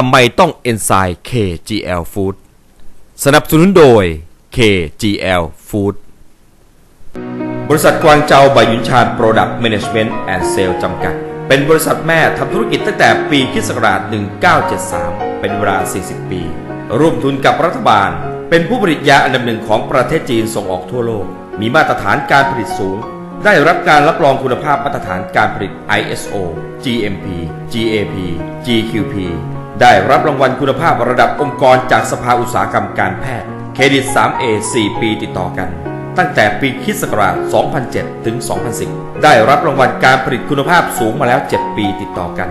ทำไมต้องเอนไซม์ KGL Food สนับสนุนโดย KGL Food บริษัทกวางเจาบายุนชาญโปรดักต์แมネจเมนต์แอนด์เซลจำกัด เป็นบริษัทแม่ทำธุรกิจตั้งแต่ปีคิศักราช 1973 เป็นเวลา 40 ปี ร่วมทุนกับรัฐบาล เป็นผู้ผลิตยาอันดับหนึ่งของประเทศจีนส่งออกทั่วโลก มีมาตรฐานการผลิตสูง ได้รับการรับรองคุณภาพมาตรฐานการผลิต ISO GMP GAP GQP ได้รับรางวัลคุณภาพระดับองค์กรจากสภาอุตสาหกรรมการแพทย์ เครดิต 3A 4 ปีติดต่อกัน ตั้งแต่ปีคริสต์ศักราช 2007 ถึง 2010 ได้รับรางวัลการผลิตคุณภาพสูงมาแล้ว 7 ปีติดต่อกัน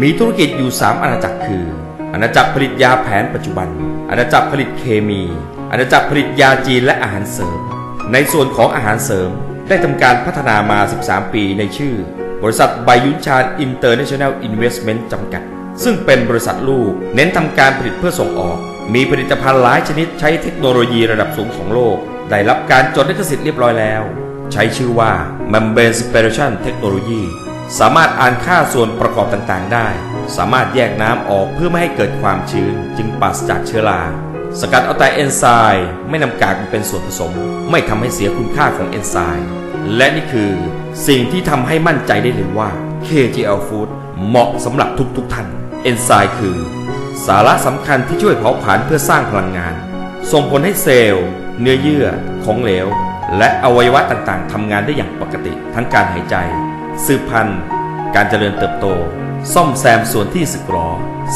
มีธุรกิจอยู่ 3 อาณาจักรคือ อาณาจักรผลิตยาแผนปัจจุบัน อาณาจักรผลิตเคมี อาณาจักรผลิตยาจีนและอาหารเสริม ในส่วนของอาหารเสริม ได้ทำการพัฒนามา 13 ปีในชื่อ บริษัทไบยุนชาญอินเตอร์เนชั่นแนลอินเวสเมนต์จำกัด ซึ่งเป็นบริษัทลูก เน้นทำการผลิตเพื่อส่งออก มีผลิตภัณฑ์หลายชนิดใช้เทคโนโลยีระดับสูงของโลก ได้รับการจดลิขสิทธิ์เรียบร้อยแล้ว ใช้ชื่อว่า Membrane Separation Technology สามารถอ่านค่าส่วนประกอบต่างๆ ได้ สามารถแยกน้ำออกเพื่อไม่ให้เกิดความชื้น จึงปราศจากเชื้อราสกัดเอาแต่เอนไซม์ไม่นำกากมาเป็นส่วนผสม ไม่ทำให้เสียคุณค่าของเอนไซม์และนี่คือสิ่งที่ทำให้มั่นใจได้เลยว่า KGL Food เหมาะสำหรับทุกๆท่าน เอนไซม์คือ สาระสำคัญที่ช่วยเผาผลาญเพื่อสร้างพลังงาน ส่งผลให้เซลล์ เนื้อเยื่อ ของเหลว และอวัยวะต่างๆทำงานได้อย่างปกติ ทั้งการหายใจ สืบพันธุ์ การเจริญเติบโต ซ่อมแซมส่วนที่สึกหรอ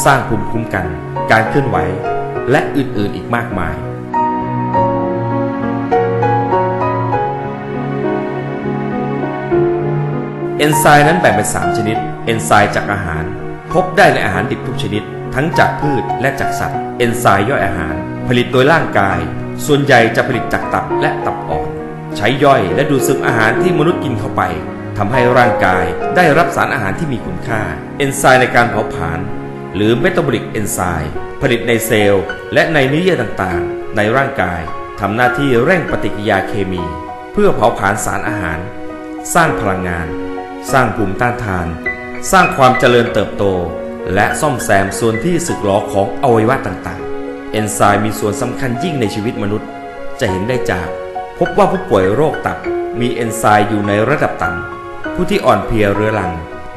สร้างภูมิคุ้มกัน การเคลื่อนไหว และอื่นๆอีกมากมายเอนไซม์นั้นแบ่งเป็น 3 ชนิด เอนไซม์จากอาหาร พบได้ในอาหารดิบทุกชนิด ทั้งจากพืชและจากสัตว์ เอนไซม์ย่อยอาหาร ผลิตโดยร่างกาย ส่วนใหญ่จะผลิตจากตับและตับอ่อน ใช้ย่อยและดูดซึมอาหารที่มนุษย์กินเข้าไปทำให้ร่างกายได้รับสารอาหารที่มีคุณค่า เอนไซม์ในการเผาผลาญหรือเมตาบอลิกเอนไซม์ผลิตในเซลล์ และในเนื้อเยื่อต่างๆ ในร่างกายทำหน้าที่เร่งปฏิกิริยาเคมี เพื่อเผาผลาญสารอาหาร สร้างพลังงาน สร้างภูมิต้านทาน สร้างความเจริญเติบโต และซ่อมแซมส่วนที่สึกหรอของอวัยวะต่างๆ เอนไซม์มีส่วนสำคัญยิ่งในชีวิตมนุษย์ จะเห็นได้จาก พบว่าผู้ป่วยโรคตับมีเอนไซม์อยู่ในระดับต่ำผู้ที่อ่อนเพลียเรื้อรัง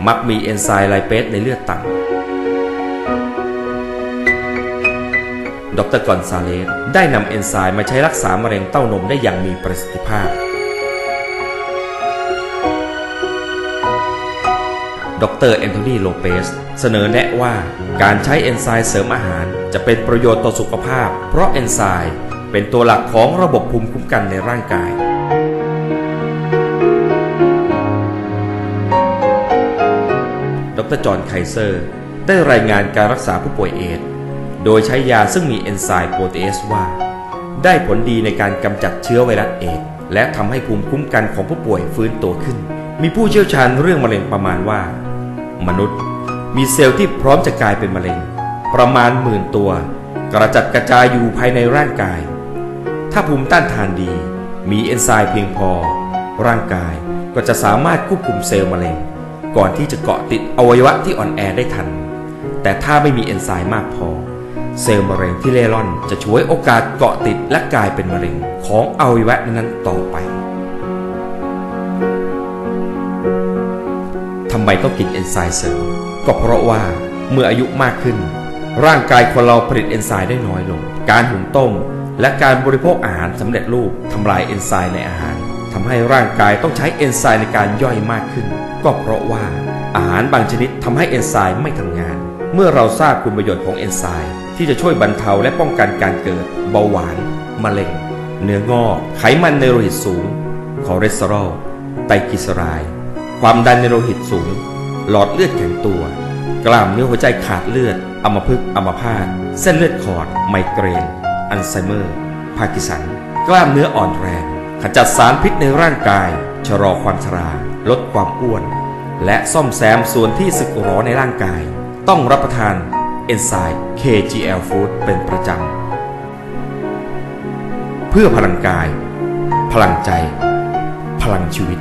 มักมีเอนไซม์ไลเปสในเลือดต่ำดรกอนซาเลสได้นำเอนไซม์มาใช้รักษามะเร็งเต้านมได้อย่างมีประสิทธิภาพ ดรแอนโทนีโลเปส เสนอแนะว่าการใช้เอนไซม์เสริมอาหารจะเป็นประโยชน์ต่อสุขภาพ เพราะเอนไซม์เป็นตัวหลักของระบบภูมิคุ้มกันในร่างกายดรจอห์นไคเซอร์ ได้รายงานการรักษาผู้ป่วยเอดโดยใช้ยาซึ่งมีเอนไซม์โปรตีเอสว่า ได้ผลดีในการกำจัดเชื้อไวรัสเอดและทำให้ภูมิคุ้มกันของผู้ป่วยฟื้นตัวขึ้น มีผู้เชี่ยวชาญเรื่องมะเร็งประมาณว่า มนุษย์ มีเซลล์ที่พร้อมจะกลายเป็นมะเร็ง ประมาณหมื่นตัว กระจัดกระจายอยู่ภายในร่างกาย ถ้าภูมิต้านทานดี มีเอนไซม์เพียงพอ ร่างกายก็จะสามารถควบคุมเซลล์มะเร็ง ก่อนที่จะเกาะติดอวัยวะที่อ่อนแอได้ทัน แต่ถ้าไม่มีเอนไซม์มากพอ เซลล์มะเร็งที่เล่ร่อนจะช่วยโอกาสเกาะติดและกลายเป็นมะเร็งของอวัยวะนั้นต่อไปำไมต้องกินเอนไซม์เสริม ก็เพราะว่าเมื่ออายุมากขึ้น ร่างกายคนเราผลิตเอนไซม์ได้น้อยลง การหุงต้ม และการบริโภคอาหารสำเร็จรูปทำลายเอนไซม์ในอาหารทำให้ร่างกายต้องใช้เอนไซม์ในการย่อยมากขึ้น ก็เพราะว่าอาหารบางชนิดทำให้เอนไซม์ไม่ทำงาน เมื่อเราทราบคุณประโยชน์ของเอนไซม์ที่จะช่วยบรรเทาและป้องกันการเกิด เบาหวาน มะเร็ง เนื้องอก ไขมันในโลหิตสูง คอเลสเตอรอล ไตรกลีเซอไรด์ ความดันในโลหิตสูง หลอดเลือดแข็งตัว กล้ามเนื้อหัวใจขาดเลือดอัมพฤกษ์อัมพาตเส้นเลือดขอด ไมเกรน อัลไซเมอร์ พาร์กินสัน กล้ามเนื้ออ่อนแรง ขจัดสารพิษในร่างกาย ชะลอความชรา ลดความอ้วน และซ่อมแซมส่วนที่สึกหรอในร่างกาย ต้องรับประทานเอนไซม์ KGL Food เป็นประจำ เพื่อพลังกาย พลังใจ พลังชีวิต